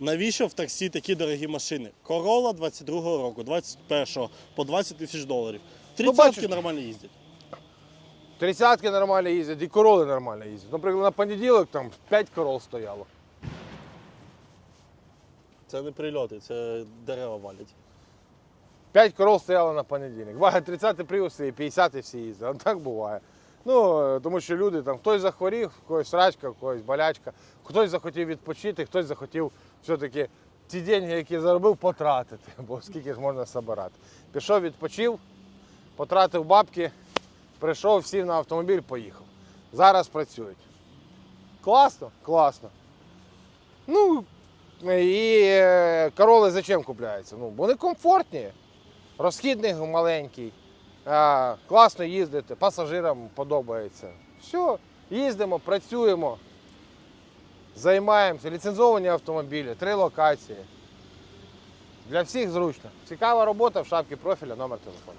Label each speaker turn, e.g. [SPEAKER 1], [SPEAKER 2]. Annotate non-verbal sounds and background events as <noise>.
[SPEAKER 1] Навіщо в таксі такі дорогі машини? Корола 22-го року, 21-го, по 20 тисяч доларів.
[SPEAKER 2] Ну,
[SPEAKER 1] Тридцятки
[SPEAKER 2] бачиш.
[SPEAKER 1] нормально їздять.
[SPEAKER 2] Тридцятки нормально їздять, і короли нормально їздять. Наприклад, на понеділок там 5 корол стояло.
[SPEAKER 1] Це не прильоти, це дерева валять.
[SPEAKER 2] 5 корол стояло на понеділок. Буває 30 привози і 50 всі їздять. <laughs> Так буває. Ну, е, тому що люди там хтось захворів, когось рачка, когось болячка, хтось захотів відпочити, хтось захотів все-таки ті деньги, які заробив, потратити, бо скільки ж можна збирати. Пішов, відпочив, потратив бабки, прийшов, сів на автомобіль, поїхав. Зараз працюють. Класно? Класно. Ну, і е, короли зачем купляються? Ну, вони комфортні, розхідник маленький, класно їздити, пасажирам подобається. Все, їздимо, працюємо, займаємося. Ліцензовані автомобілі, три локації. Для всіх зручно. Цікава робота в шапці профіля, номер телефону.